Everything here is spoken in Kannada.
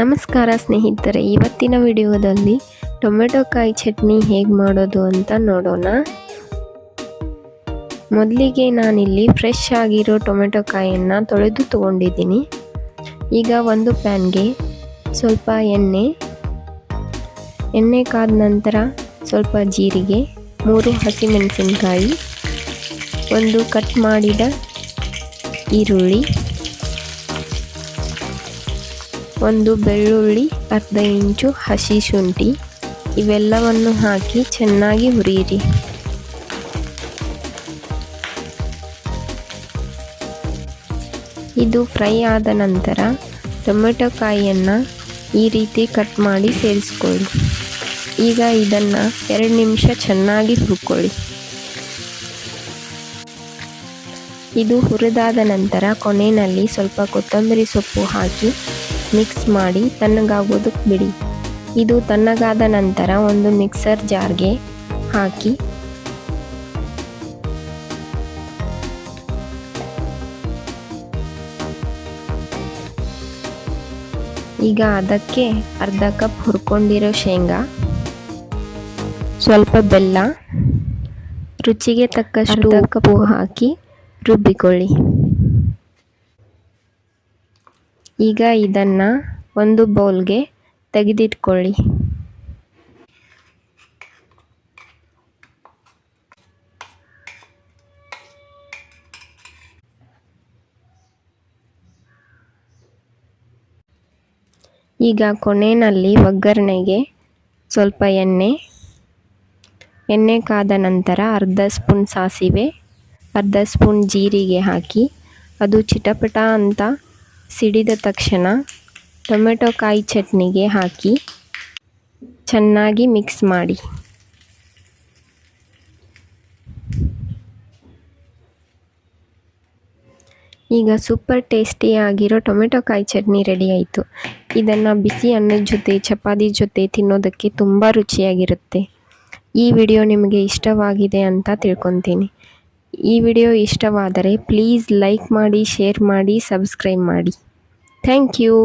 ನಮಸ್ಕಾರ ಸ್ನೇಹಿತರೆ, ಇವತ್ತಿನ ವಿಡಿಯೋದಲ್ಲಿ ಟೊಮೆಟೊ ಕಾಯಿ ಚಟ್ನಿ ಹೇಗೆ ಮಾಡೋದು ಅಂತ ನೋಡೋಣ. ಮೊದಲಿಗೆ ನಾನಿಲ್ಲಿ ಫ್ರೆಶ್ ಆಗಿರೋ ಟೊಮೆಟೊ ಕಾಯಿಯನ್ನು ತೊಳೆದು ತಗೊಂಡಿದ್ದೀನಿ. ಈಗ ಒಂದು ಪ್ಯಾನ್ಗೆ ಸ್ವಲ್ಪ ಎಣ್ಣೆ ಎಣ್ಣೆ ಕಾದ ನಂತರ ಸ್ವಲ್ಪ ಜೀರಿಗೆ, ಮೂರು ಹಸಿಮೆಣಸಿನಕಾಯಿ, ಒಂದು ಕಟ್ ಮಾಡಿದ ಈರುಳ್ಳಿ ಒಂದು ಬೆಳ್ಳುಳ್ಳಿ, ಅರ್ಧ ಇಂಚು ಹಸಿ ಶುಂಠಿ, ಇವೆಲ್ಲವನ್ನು ಹಾಕಿ ಚೆನ್ನಾಗಿ ಹುರಿಯಿರಿ. ಇದು ಫ್ರೈ ಆದ ನಂತರ ಟೊಮೆಟೊ ಕಾಯಿಯನ್ನು ಈ ರೀತಿ ಕಟ್ ಮಾಡಿ ಸೇರಿಸ್ಕೊಳ್ಳಿ. ಈಗ ಇದನ್ನು ಎರಡು ನಿಮಿಷ ಚೆನ್ನಾಗಿ ಹುರ್ಕೊಳ್ಳಿ. ಇದು ಹುರಿದಾದ ನಂತರ ಕೊನೆಯಲ್ಲಿ ಸ್ವಲ್ಪ ಕೊತ್ತಂಬರಿ ಸೊಪ್ಪು ಹಾಕಿ ಮಿಕ್ಸ್ ಮಾಡಿ ತಣ್ಣಗಾಗೋದಕ್ಕೆ ಬಿಡಿ. ಇದು ತಣ್ಣಗಾದ ನಂತರ ಒಂದು ಮಿಕ್ಸರ್ ಜಾರ್ಗೆ ಹಾಕಿ. ಈಗ ಅದಕ್ಕೆ ಅರ್ಧ ಕಪ್ ಹುರ್ಕೊಂಡಿರೋ ಶೇಂಗಾ. ಸ್ವಲ್ಪ ಬೆಲ್ಲ. ರುಚಿಗೆ ತಕ್ಕಷ್ಟು ಕಪ್ಪು ಹಾಕಿ ರುಬ್ಬಿಕೊಳ್ಳಿ. ಈಗ ಇದನ್ನು ಒಂದು ಬೌಲ್ಗೆ ತೆಗೆದಿಟ್ಕೊಳ್ಳಿ. ಈಗ ಕೊನೆಯಲ್ಲಿ ಒಗ್ಗರಣೆಗೆ ಸ್ವಲ್ಪ ಎಣ್ಣೆ ಎಣ್ಣೆ ಕಾದ ನಂತರ ಅರ್ಧ ಸ್ಪೂನ್ ಸಾಸಿವೆ, ಅರ್ಧ ಸ್ಪೂನ್ ಜೀರಿಗೆ ಹಾಕಿ, ಅದು ಚಿಟಪಟ ಅಂತ ಸಿಡಿದ ತಕ್ಷಣ ಟೊಮೆಟೊ ಕಾಯಿ ಚಟ್ನಿಗೆ ಹಾಕಿ ಚೆನ್ನಾಗಿ ಮಿಕ್ಸ್ ಮಾಡಿ. ಈಗ ಸೂಪರ್ ಟೇಸ್ಟಿಯಾಗಿರೋ ಟೊಮೆಟೊ ಕಾಯಿ ಚಟ್ನಿ ರೆಡಿ ಆಯಿತು. ಇದನ್ನು ಬಿಸಿ ಅನ್ನದ ಜೊತೆ, ಚಪಾತಿ ಜೊತೆ ತಿನ್ನೋದಕ್ಕೆ ತುಂಬ ರುಚಿಯಾಗಿರುತ್ತೆ. ಈ ವಿಡಿಯೋ ನಿಮಗೆ ಇಷ್ಟವಾಗಿದೆ ಅಂತ ತಿಳ್ಕೊತೀನಿ. ಈ ವಿಡಿಯೋ ಇಷ್ಟವಾದರೆ ಪ್ಲೀಸ್ ಲೈಕ್ ಮಾಡಿ ಶೇರ್ ಮಾಡಿ ಸಬ್ಸ್ಕ್ರೈಬ್ ಮಾಡಿ. Thank you.